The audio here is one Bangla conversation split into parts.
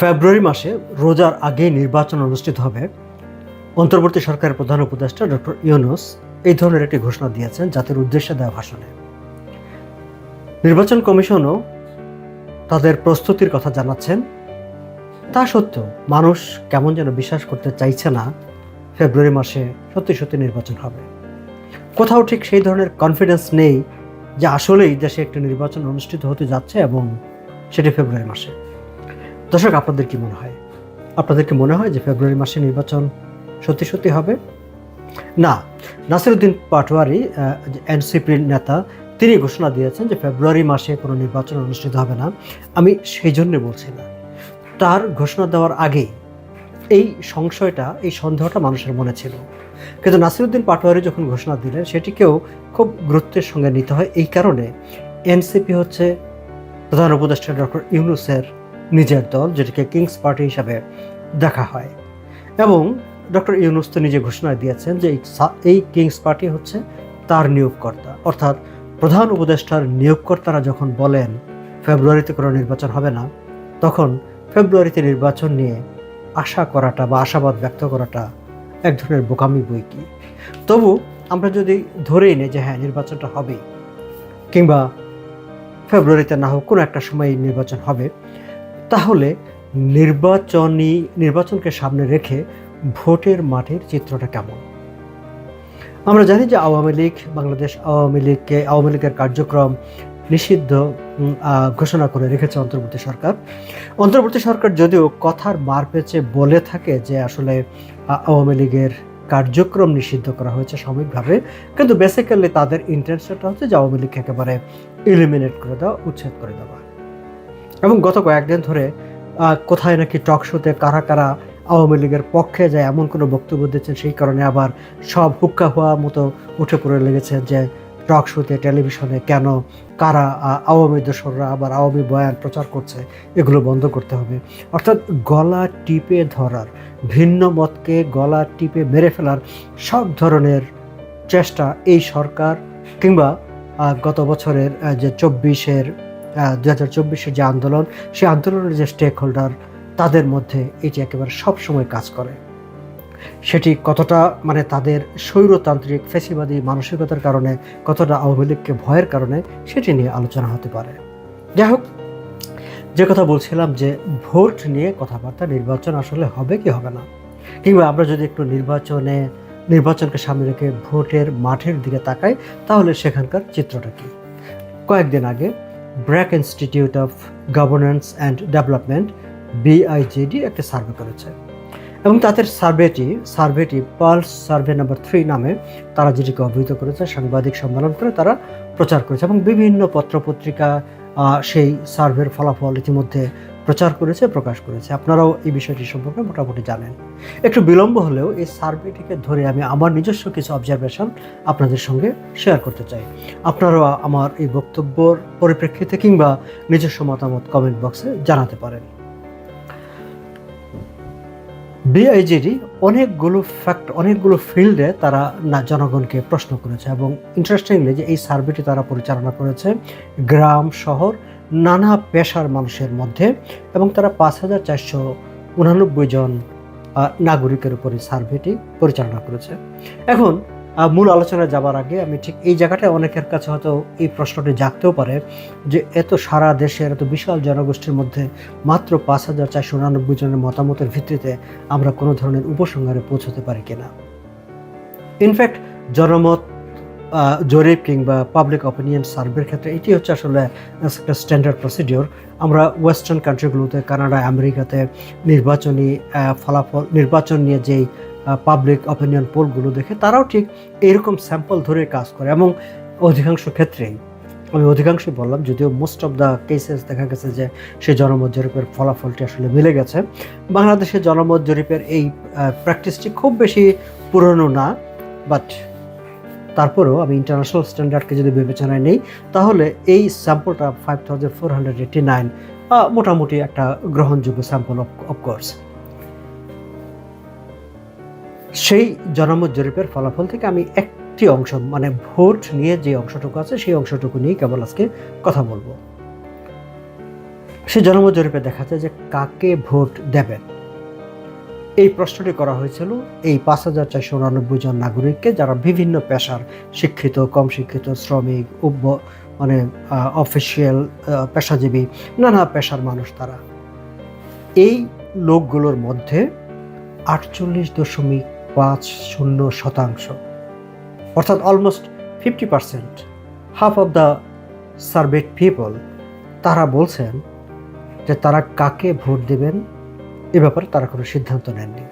ফেব্রুয়ারি মাসে রোজার আগে নির্বাচন অনুষ্ঠিত হবে। অন্তর্বর্তী সরকারের প্রধান উপদেষ্টা ডক্টর ইউনুস এই ধরনের একটি ঘোষণা দিয়েছেন জাতির উদ্দেশ্যে দেওয়া ভাষণে। নির্বাচন কমিশনও তাদের প্রস্তুতির কথা জানাচ্ছেন। তা সত্ত্বেও মানুষ কেমন যেন বিশ্বাস করতে চাইছে না, ফেব্রুয়ারি মাসে সত্যি সত্যি নির্বাচন হবে। কোথাও ঠিক সেই ধরনের কনফিডেন্স নেই যে আসলেই দেশে একটি নির্বাচন অনুষ্ঠিত হতে যাচ্ছে এবং সেটি ফেব্রুয়ারি মাসে। দর্শক, আপনাদের কি মনে হয়? আপনাদের কি মনে হয় যে ফেব্রুয়ারি মাসে নির্বাচন সত্যি সত্যি হবে? না, নাসিরুদ্দিন পাটোয়ারি এনসিপির নেতা, তিনি ঘোষণা দিয়েছেন যে ফেব্রুয়ারি মাসে কোনো নির্বাচন অনুষ্ঠিত হবে না। আমি সেই জন্য বলছি না। তার ঘোষণা দেওয়ার আগেই এই সংশয়টা, এই সন্দেহটা মানুষের মনে ছিল। কিন্তু নাসিরুদ্দিন পাটোয়ারি যখন ঘোষণা দিলেন, সেটিকেও খুব গুরুত্বের সঙ্গে নিতে হয়। এই কারণে এনসিপি হচ্ছে প্রধান উপদেষ্টা ডক্টর ইউনুসের নিজের দল, যেটিকে কিংস পার্টি হিসাবে দেখা হয়। এবং ডক্টর ইউনুস তো নিজে ঘোষণা দিয়েছেন যে এই কিংস পার্টি হচ্ছে তার নিয়োগকর্তা। অর্থাৎ প্রধান উপদেষ্টার নিয়োগকর্তারা যখন বলেন, ফেব্রুয়ারিতে কোনো নির্বাচন হবে না, তখন ফেব্রুয়ারিতে নির্বাচন নিয়ে আশা করাটা বা আশাবাদ ব্যক্ত করাটা এক ধরনের বোকামি বই কি? তবু আমরা যদি ধরেই নিই যে হ্যাঁ নির্বাচনটা হবে কিংবা ফেব্রুয়ারিতে না হোক কোনো একটা সময় নির্বাচন হবে তাহলে নির্বাচনী, নির্বাচনকে সামনে রেখে ভোটের মাঠের চিত্রটা কেমন? আমরা জানি যে আওয়ামী লীগ, বাংলাদেশ আওয়ামী লীগকে, আওয়ামী লীগের কার্যক্রম নিষিদ্ধ ঘোষণা করে রেখেছে অন্তর্বর্তী সরকার। অন্তর্বর্তী সরকার যদিও কথার মার পেঁচে বলে থাকে যে আসলে আওয়ামী লীগের কার্যক্রম নিষিদ্ধ করা হয়েছে সাময়িকভাবে, কিন্তু বেসিক্যালি তাদের ইন্টেনশনটা হচ্ছে যে আওয়ামী লীগকে একেবারে ইলিমিনেট করে দেওয়া, উচ্ছেদ করে দেওয়া। এবং গত কয়েকদিন ধরে কোথায় নাকি টক শোতে কারা কারা আওয়ামী লীগের পক্ষে যায় এমন কোনো বক্তব্য দিচ্ছেন, সেই কারণে আবার সব হুক্কা হওয়া মতো উঠে পড়ে লেগেছে যে টক শোতে টেলিভিশনে কেন কারা আওয়ামী দোসররা আবার আওয়ামী বয়ান প্রচার করছে, এগুলো বন্ধ করতে হবে। অর্থাৎ গলা টিপে ধরার, ভিন্ন মতকে গলা টিপে মেরে ফেলার সব ধরনের চেষ্টা এই সরকার কিংবা গত বছরের যে চব্বিশের দু হাজার চব্বিশের যে আন্দোলন, সেই আন্দোলনের যে স্টেক হোল্ডার তাদের মধ্যে এটি একেবারে সবসময় কাজ করে। সেটি কতটা মানে তাদের স্বৈরতান্ত্রিক, ফেসিবাদী, মানসিকতার কারণে, কতটা আওয়ামী লীগকে ভয়ের কারণে, সেটি নিয়ে আলোচনা হতে পারে। যাই হোক, যে কথা বলছিলাম যে ভোট নিয়ে কথাবার্তা, নির্বাচন আসলে হবে কি হবে না? কিংবা আমরা যদি একটু নির্বাচনে, নির্বাচনকে সামনে রেখে ভোটের মাঠের দিকে তাকাই, তাহলে সেখানকার চিত্রটা কি? কয়েকদিন আগে BRAC Institute of Governance and Development BIGD একটা সার্ভে করেছে। এবং তাদের সার্ভেটি সার্ভেটি পালস সার্ভে নাম্বার থ্রি নামে তারা যেটিকে অবহিত করেছে, সাংবাদিক সম্মেলন করে তারা প্রচার করেছে এবং বিভিন্ন পত্রপত্রিকা সেই সার্ভের ফলাফল ইতিমধ্যে প্রচার করেছে, প্রকাশ করেছে। আপনারাও এই বিষয়টি সম্পর্কে মোটামুটি জানেন। একটু বিলম্ব হলেও এই সার্ভেটিকে ধরে আমি আমার নিজস্ব কিছু অবজারভেশন আপনাদের সঙ্গে শেয়ার করতে চাই। আপনারাও আমার এই বক্তব্যর পরিপ্রেক্ষিতে কিংবা নিজস্ব মতামত কমেন্ট বক্সে জানাতে পারেন। বিআইজিডি অনেকগুলো ফ্যাক্ট অনেকগুলো ফিল্ডে তারা না, জনগণকে প্রশ্ন করেছে এবং ইন্টারেস্টিংলি যে এই সার্ভেটি তারা পরিচালনা করেছে গ্রাম, শহর, নানা পেশার মানুষের মধ্যে এবং তারা পাঁচ হাজার চারশো উনানব্বই জন নাগরিকের উপরে সার্ভেটি পরিচালনা করেছে। এখন মূল আলোচনায় যাবার আগে আমি ঠিক এই জায়গাটায় অনেকের কাছে হয়তো এই প্রশ্নটি জাগতেও পারে যে এত সারা দেশের, এত বিশাল জনগোষ্ঠীর মধ্যে মাত্র পাঁচ হাজার চারশো উনানব্বই জনের মতামতের ভিত্তিতে আমরা কোনো ধরনের উপসংহারে পৌঁছতে পারি কিনা। ইনফ্যাক্ট জনমত জরিপ কিংবা পাবলিক অপিনিয়ন সার্ভের ক্ষেত্রে এটি হচ্ছে আসলে একটা স্ট্যান্ডার্ড প্রসিডিওর আমরা ওয়েস্টার্ন কান্ট্রিগুলোতে কানাডা, আমেরিকাতে নির্বাচনী ফলাফল, নির্বাচন নিয়ে যেই পাবলিক অপিনিয়ন পোলগুলো দেখে তারাও ঠিক এরকম স্যাম্পল ধরে কাজ করে এবং অধিকাংশ ক্ষেত্রেই, আমি অধিকাংশই বললাম, যদিও মোস্ট অফ দ্য কেসেস দেখা গেছে যে সেই জনমত জরিপের ফলাফলটি আসলে মিলে গেছে। বাংলাদেশের জনমত জরিপের এই প্র্যাকটিসটি খুব বেশি পুরনো না বাট তারপরেও আমি ইন্টারন্যাশনাল স্ট্যান্ডার্ডকে যদি বিবেচনায় নেই, তাহলে এই স্যাম্পলটা five thousand four hundred eighty nine মোটামুটি একটা গ্রহণযোগ্য স্যাম্পল অফকোর্স সেই জনমত জরিপের ফলাফল থেকে আমি একটি অংশ মানে ভোট নিয়ে যে অংশটুকু আছে, সেই অংশটুকু নিয়ে কেবল আজকে কথা বলব। সেই জনমত জরিপে দেখা যায় যে কাকে ভোট দেবেন? এই প্রশ্নটি করা হয়েছিল, এই পাঁচ হাজার চারশো উনানব্বই জন নাগরিককে যারা বিভিন্ন পেশার শিক্ষিত, কম শিক্ষিত, শ্রমিক, উপ মানে অফিসিয়াল পেশাজীবী, নানা পেশার মানুষ তারা। এই লোকগুলোর মধ্যে আটচল্লিশ দশমিক পাঁচ শূন্য শতাংশ, অর্থাৎ almost fifty percent half of the surveyed people তারা বলছেন যে তারা কাকে ভোট দেবেন, এ ব্যাপারে তারা কোনো সিদ্ধান্ত নেননি।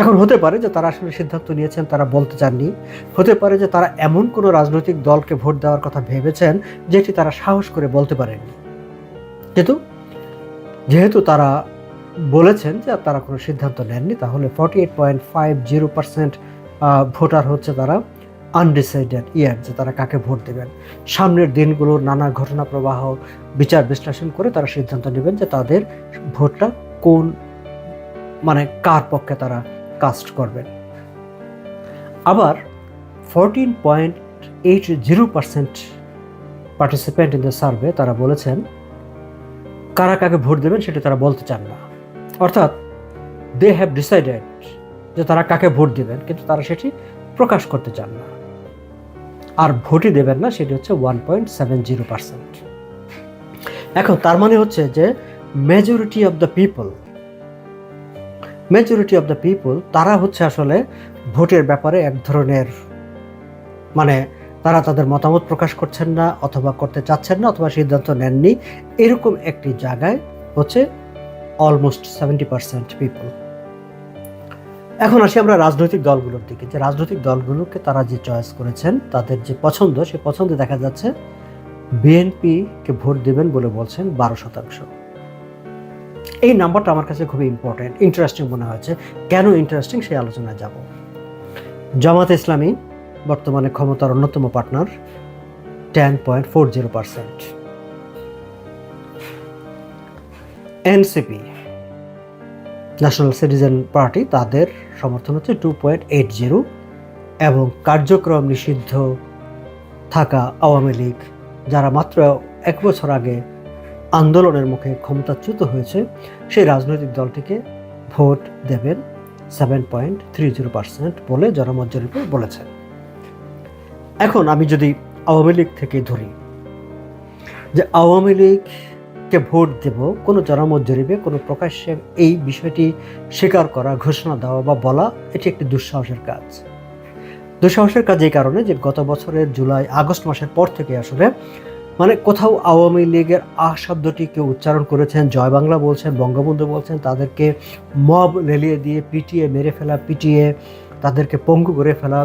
এখন হতে পারে যে তারা আসলে সিদ্ধান্ত নিয়েছেন, তারা বলতে চাননি। হতে পারে যে তারা এমন কোনো রাজনৈতিক দলকে ভোট দেওয়ার কথা ভেবেছেন, যেটি তারা সাহস করে বলতে পারেননি। কিন্তু যেহেতু তারা বলেছেন যে তারা কোনো সিদ্ধান্ত নেননি, তাহলে forty eight point five zero percent voter হচ্ছে তারা আনডিসাইডেড ইয়ার, যে তারা কাকে ভোট দেবেন। সামনের দিনগুলোর নানা ঘটনা প্রবাহ বিচার বিশ্লেষণ করে তারা সিদ্ধান্ত নেবেন যে তাদের ভোটটা কোন মানে কার পক্ষে তারা কাস্ট করবেন। আবার fourteen point eight zero percent participant in the survey তারা বলেছেন, কারা কাকে ভোট দেবেন সেটা তারা বলতে চান না। অর্থাৎ দে হ্যাভ ডিসাইডেড যে তারা কাকে ভোট দেবেন, কিন্তু তারা সেটি প্রকাশ করতে চান না। আর ভোটই দেবেন না, সেটি হচ্ছে one point seven zero percent এখন তার মানে হচ্ছে যে majority of the people majority of the people তারা হচ্ছে আসলে ভোটের ব্যাপারে এক ধরনের মানে তারা তাদের মতামত প্রকাশ করছেন না, অথবা করতে চাচ্ছেন না, অথবা সিদ্ধান্ত নেননি। এরকম একটি জায়গায় হচ্ছে অলমোস্ট সেভেন্টি পার্সেন্ট পিপল এখন আসি আমরা রাজনৈতিক দলগুলোর দিকে। যে রাজনৈতিক দলগুলোকে তারা যে চয়েস করেছেন, তাদের যে পছন্দ, সে পছন্দে দেখা যাচ্ছে বিএনপিকে ভোট দেবেন বলে বলছেন বারো শতাংশ। এই নাম্বারটা আমার কাছে খুবই ইম্পর্টেন্ট ইন্টারেস্টিং মনে হয়েছে। কেন ইন্টারেস্টিং সেই আলোচনায় যাব। জামাত ইসলামী বর্তমানে ক্ষমতার অন্যতম partner ten point four zero percent NCP, national citizen party, তাদের সমর্থন হচ্ছে টু পয়েন্ট এইট জিরো এবং কার্যক্রম নিষিদ্ধ থাকা আওয়ামী লীগ, যারা মাত্র এক বছর আগে আন্দোলনের মুখে ক্ষমতাচ্যুত হয়েছে, সেই রাজনৈতিক দলটিকে ভোট দেবেন seven point three zero percent বলে জনমত জরিপে বলেছেন এখন আমি যদি আওয়ামী লীগ থেকে ধরি, যে আওয়ামী লীগকে ভোট দেব, কোনো জনমত জরিপে, কোনো প্রকাশ্যে এই বিষয়টি স্বীকার করা, ঘোষণা দেওয়া বা বলা, এটি একটি দুঃসাহসের কাজ। দুঃসাহসের কাজ এই কারণে যে গত বছরের জুলাই, আগস্ট মাসের পর থেকে আসলে মানে কোথাও আওয়ামী লীগের আ শব্দটি কেউ উচ্চারণ করেছেন, জয় বাংলা বলছেন, বঙ্গবন্ধু বলছেন, তাদেরকে মব লেলিয়ে দিয়ে পিটিয়ে মেরে ফেলা, পিটিয়ে তাদেরকে পঙ্গু করে ফেলা,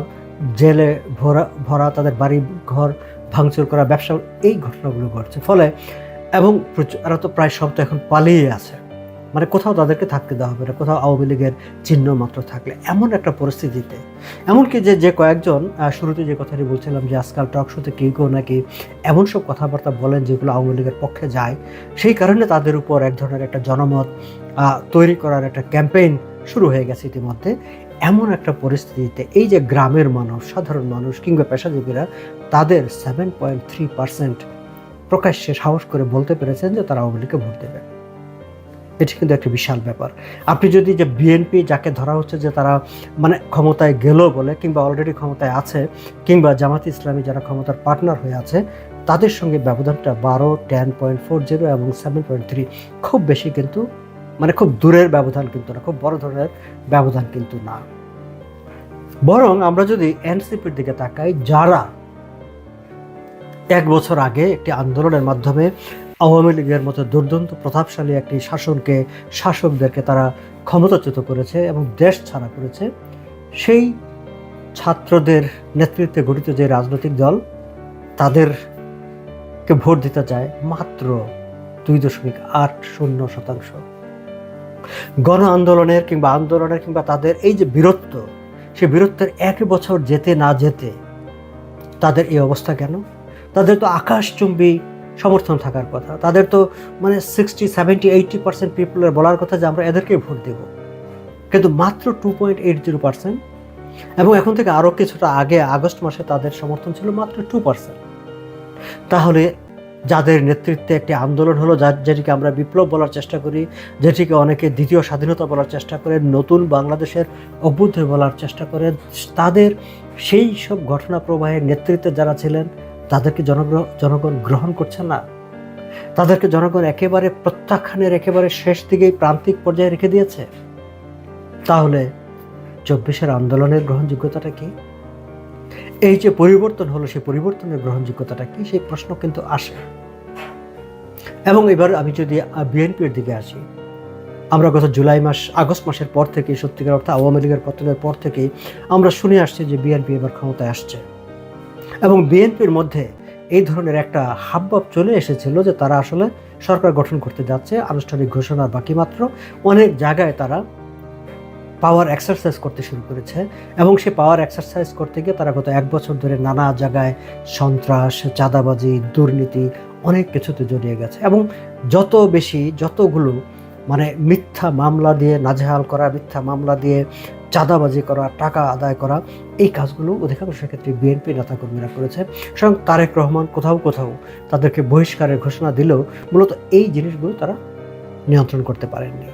জেলে ভরা ভরা তাদের বাড়ি ঘর ভাঙচুর করা, ব্যবসা, এই ঘটনাগুলো ঘটছে। ফলে এবং এরা তো প্রায় সব তো এখন পালিয়ে আছে। মানে কোথাও তাদেরকে থাকতে দেওয়া হবে না, কোথাও আওয়ামী লীগের চিহ্ন মাত্র থাকলে। এমন একটা পরিস্থিতিতে। এমনকি যে যে কয়েকজন শুরুতে যে কথাটি বলছিলাম যে, আজকাল টক শোতে কেউ কেউ নাকি এমন সব কথাবার্তা বলেন যেগুলো আওয়ামী লীগের পক্ষে যায়, সেই কারণে তাদের উপর এক ধরনের একটা জনমত তৈরি করার একটা ক্যাম্পেইন শুরু হয়ে গেছে ইতিমধ্যে। এমন একটা পরিস্থিতিতে এই যে গ্রামের মানুষ, সাধারণ মানুষ কিংবা পেশাজীবীরা, তাদের সেভেন পয়েন্ট থ্রি পার্সেন্ট প্রকাশ্যে সাহস করে বলতে পেরেছেন যে তারা আওয়ামী লীগকে ভোট দেবে এটি কিন্তু একটা বিশাল ব্যাপার। আপনি যদি যে বিএনপি যাকে ধরা হচ্ছে যে তারা মানে ক্ষমতায় গেল বলে কিংবা অলরেডি ক্ষমতায় আছে, কিংবা জামাত ইসলামী যারা ক্ষমতার পার্টনার হয়ে আছে, তাদের সঙ্গে ব্যবধানটা বারো টেন পয়েন্ট ফোর জিরো এবং সেভেন পয়েন্ট থ্রি খুব বেশি কিন্তু মানে খুব দূরের ব্যবধান কিন্তু না, খুব বড় ধরনের ব্যবধান কিন্তু না। বরং আমরা যদি এনসিপির দিকে তাকাই, যারা এক বছর আগে একটি আন্দোলনের মাধ্যমে আওয়ামী লীগের মতো দুর্দান্ত প্রতাপশালী একটি শাসনকে শাসকদেরকে তারা ক্ষমতাচ্যুত করেছে এবং দেশ ছাড়া করেছে, সেই ছাত্রদের নেতৃত্বে গঠিত যে রাজনৈতিক দল, তাদেরকে ভোট দিতে চায় মাত্র দুই দশমিক আট শূন্য শতাংশ। গণ আন্দোলনের কিংবা আন্দোলনের কিংবা তাদের এই যে বীরত্ব, সে বীরত্বের এক বছর যেতে না যেতে তাদের এই অবস্থা কেন? তাদের তো আকাশচুম্বী সমর্থন থাকার কথা। তাদের তো মানে সিক্সটি সেভেন্টি এইটি পার্সেন্ট পিপলের বলার কথা যে আমরা এদেরকেই ভোট দেব। কিন্তু মাত্র two point eight zero percent এবং এখন থেকে আরও কিছুটা আগে, আগস্ট মাসে তাদের সমর্থন ছিল মাত্র টু পার্সেন্ট তাহলে যাদের নেতৃত্বে একটি আন্দোলন হলো, যা যেটিকে আমরা বিপ্লব বলার চেষ্টা করি, যেটিকে অনেকে দ্বিতীয় স্বাধীনতা বলার চেষ্টা করে নতুন বাংলাদেশের অভ্যুদয় বলার চেষ্টা করেন, তাদের সেই সব ঘটনা প্রবাহের নেতৃত্বে যারা ছিলেন তাদেরকে জনগ্রহ জনগণ গ্রহণ করছে না। তাদেরকে জনগণ একেবারে প্রত্যাখ্যানের একেবারে শেষ দিকেই প্রান্তিক পর্যায়ে রেখে দিয়েছে। তাহলে চব্বিশের আন্দোলনের গ্রহণযোগ্যতাটা কি? এই যে পরিবর্তন হলো, সেই পরিবর্তনের গ্রহণযোগ্যতাটা কি? সেই প্রশ্ন কিন্তু আসে। এবং এবার আমি যদি বিএনপির দিকে আসি, আমরা গত জুলাই মাস, আগস্ট মাসের পর থেকে সত্যিকার অর্থে আওয়ামী লীগের পতনের পর থেকেই আমরা শুনে আসছি যে বিএনপি এবার ক্ষমতায় আসছে। এবং বিএনপির মধ্যে এই ধরনের একটা হাবভাব চলে এসেছিল যে তারা আসলে সরকার গঠন করতে যাচ্ছে, আনুষ্ঠানিক ঘোষণার বাকি মাত্র। অনেক জায়গায় তারা পাওয়ার এক্সারসাইজ করতে শুরু করেছে এবং সে পাওয়ার এক্সারসাইজ করতে গিয়ে তারা গত এক বছর ধরে নানা জায়গায় সন্ত্রাস, চাঁদাবাজি, দুর্নীতি অনেক কিছুতে জড়িয়ে গেছে এবং যত বেশি যতগুলো মানে মিথ্যা মামলা দিয়ে নাজেহাল করা, মিথ্যা মামলা দিয়ে চাঁদাবাজি করা, টাকা আদায় করা, এই কাজগুলো অধিকাংশ ক্ষেত্রে বিএনপি নেতাকর্মীরা করেছে। স্বয়ং তারেক রহমান কোথাও কোথাও তাদেরকে বহিষ্কারের ঘোষণা দিলেও মূলত এই জিনিসগুলো তারা নিয়ন্ত্রণ করতে পারেননি।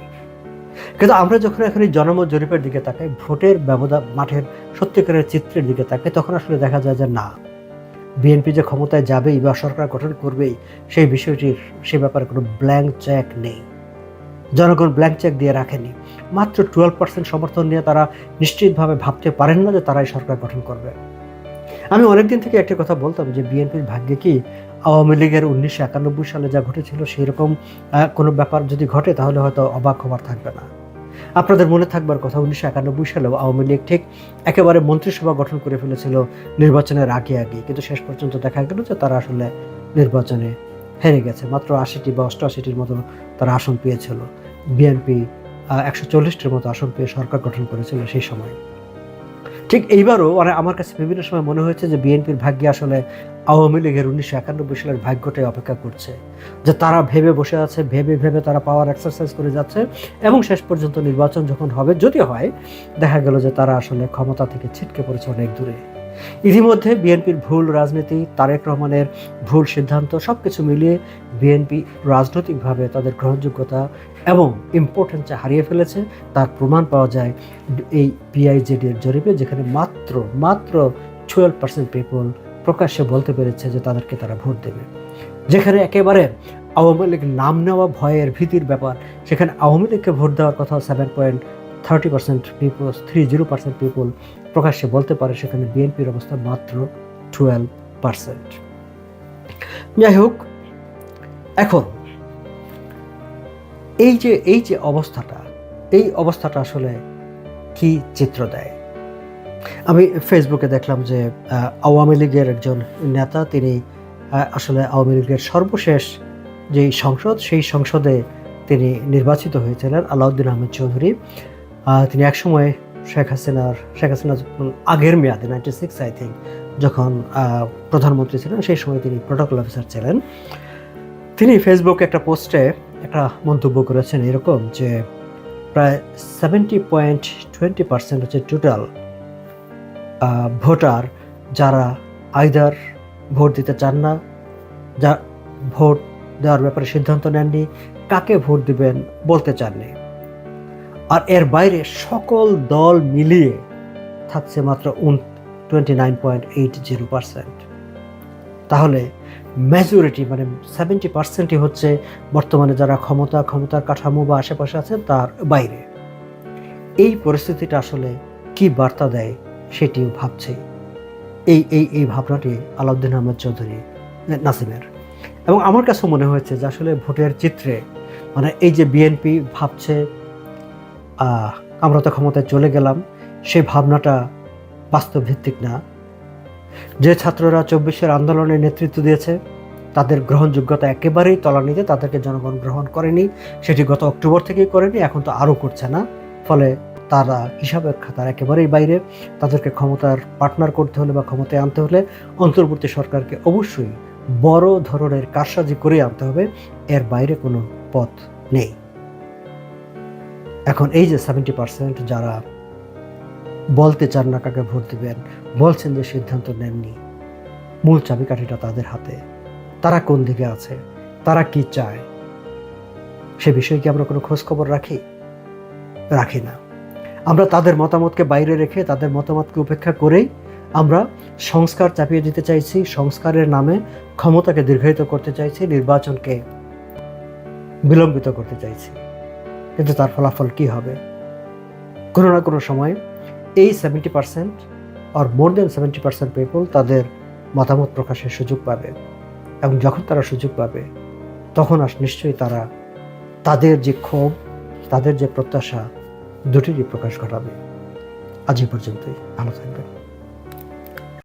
কিন্তু আমরা যখন এখন এই জনমত জরিপের দিকে তাকাই, ভোটের ব্যবধান মাঠের সত্যিকারের চিত্রের দিকে তাকাই, তখন আসলে দেখা যায় যে না বিএনপি যে ক্ষমতায় যাবেই বা সরকার গঠন করবেই, সেই বিষয়টির, সে ব্যাপারে কোনো ব্ল্যাঙ্ক চেক নেই। জনগণ ব্ল্যাঙ্ক চেক দিয়ে রাখেনি। মাত্র টুয়েলভ পার্সেন্ট সমর্থন নিয়ে তারা নিশ্চিতভাবে ভাবতে পারেন না যে তারাই সরকার গঠন করবে। আমি অনেকদিন থেকে একটা কথা বলতাম যে বিএনপির ভাগ্যে কি আওয়ামী লীগের উনিশশো একানব্বই সালে যা ঘটেছিল সেই রকম কোনো ব্যাপার যদি ঘটে তাহলে হয়তো অবাক হবার থাকবে না। আপনাদের মনে থাকবার কথা উনিশশো একানব্বই সালেও আওয়ামী লীগ ঠিক একেবারে মন্ত্রিসভা গঠন করে ফেলেছিল নির্বাচনের আগে আগে কিন্তু শেষ পর্যন্ত দেখা গেল যে তারা আসলে নির্বাচনে হেরে গেছে। মাত্র আশিটি বা অষ্টআশিটির মতো তারা আসন পেয়েছিল। বিএনপি একশো চল্লিশটির মতো আসন পেয়ে সরকার গঠন করেছিল সেই সময়। ঠিক এইবারও মানে আমার কাছে বিভিন্ন সময় মনে হয়েছে যে বিএনপির ভাগ্যে আসলে আওয়ামী লীগের উনিশশো একানব্বই সালের ভাগ্যটাই অপেক্ষা করছে। যে তারা ভেবে বসে আছে, ভেবে ভেবে তারা পাওয়ার এক্সারসাইজ করে যাচ্ছে এবং শেষ পর্যন্ত নির্বাচন যখন হবে যদি হয়, দেখা গেল যে তারা আসলে ক্ষমতা থেকে ছিটকে পড়েছে অনেক দূরে। ইতিমধ্যে বিএনপির ভুল রাজনীতি, তারেক রহমানের ভুল সিদ্ধান্ত সব কিছু মিলিয়ে বিএনপি রাজনৈতিকভাবে তাদের গ্রহণযোগ্যতা এবং ইম্পর্টেন্সে হারিয়ে ফেলেছে। তার প্রমাণ পাওয়া যায় এই পিআইজেডির জরিপে, যেখানে মাত্র মাত্র টুয়েলভ পার্সেন্ট পিপল প্রকাশ্যে বলতে পেরেছে যে তাদেরকে তারা ভোট দেবে। যেখানে একেবারে আওয়ামী লীগ নাম নেওয়া ভয়ের ভীতির ব্যাপার, সেখানে আওয়ামী লীগকে ভোট দেওয়ার কথা seven point thirty percent people three zero percent people প্রকাশ্যে বলতে পারে সেখানে বিএনপির অবস্থা মাত্র টুয়েলভ পার্সেন্ট যাই হোক, এখন এই যে এই যে অবস্থাটা, এই অবস্থাটা আসলে কি চিত্র দেয়? আমি ফেসবুকে দেখলাম যে আওয়ামী লীগের একজন নেতা, তিনি আসলে আওয়ামী লীগের সর্বশেষ যেই সংসদ, সেই সংসদে তিনি নির্বাচিত হয়েছিলেন, আলাউদ্দিন আহমেদ চৌধুরী। তিনি একসময় শেখ হাসিনার, শেখ হাসিনা আগের মেয়াদে নাইনটি সিক্স আই থিঙ্ক যখন প্রধানমন্ত্রী ছিলেন, সেই সময় তিনি প্রোটোকল অফিসার ছিলেন। তিনি ফেসবুকে একটা পোস্টে একটা মন্তব্য করেছেন এরকম যে, প্রায় সেভেন্টি পয়েন্ট টোয়েন্টি পার্সেন্ট হচ্ছে টোটাল ভোটার যারা আইদার ভোট দিতে চান না, যা, ভোট দেওয়ার ব্যাপারে সিদ্ধান্ত নেননি, কাকে ভোট দিবেন বলতে চাননি। আর এর বাইরে সকল দল মিলিয়ে থাকছে মাত্র twenty nine point eight zero percent তাহলে মেজরিটি মানে সেভেন্টি পার্সেন্টই হচ্ছে বর্তমানে যারা ক্ষমতা, ক্ষমতার কাঠামো বা আশেপাশে আছে তার বাইরে। এই পরিস্থিতিটা আসলে কি বার্তা দেয় সেটিও ভাবছে এই এই এই ভাবনাটি আলাউদ্দিন আহমেদ চৌধুরী, নাসিমের। এবং আমার কাছে মনে হয়েছে যে আসলে ভোটের চিত্রে মানে এই যে বিএনপি ভাবছে আমরা তো ক্ষমতায় চলে গেলাম, সেই ভাবনাটা বাস্তব ভিত্তিক না। যে ছাত্ররা চব্বিশের আন্দোলনে নেতৃত্ব দিয়েছে, তাদের গ্রহণযোগ্যতা একেবারেই তলানিতে তাদেরকে জনগণ গ্রহণ করেনি, সেটি গত অক্টোবর থেকেই করেনি, এখন তো আরও করছে না। ফলে তারা হিসাবের খাতার একেবারেই বাইরে, তাদেরকে ক্ষমতার পার্টনার করতে হলে বা ক্ষমতায় আনতে হলে অন্তর্বর্তী সরকারকে অবশ্যই বড় ধরনের কারসাজি করে আনতে হবে, এর বাইরে কোনো পথ নেই। এখন এই যে সেভেন্টি পার্সেন্ট যারা বলতে চান না কাকে ভোট দেবেন, বলছেন যে সিদ্ধান্ত নেননি, মূল চাবিকাঠিটা তাদের হাতে। তারা কোন দিকে আছে? তারা কি চায়? সে বিষয়ে কি আমরা কোনো খোঁজ খবর রাখি? রাখি না। আমরা তাদের মতামতকে বাইরে রেখে তাদের মতামতকে উপেক্ষা করেই আমরা সংস্কার চাপিয়ে দিতে চাইছি, সংস্কারের নামে ক্ষমতাকে দীর্ঘায়িত করতে চাইছি, নির্বাচনকে বিলম্বিত করতে চাইছি। কিন্তু তার ফলাফল কি হবে? কোনো না কোনো সময় এই seventy percent or more than seventy percent people তাদের মতামত প্রকাশের সুযোগ পাবে। এবং যখন তারা সুযোগ পাবে, তখন আস নিশ্চয়ই তারা তাদের যে ক্ষোভ, তাদের যে প্রত্যাশা, দুটিরই প্রকাশ ঘটাবে। আজ এই পর্যন্তই। ভালো থাকবেন।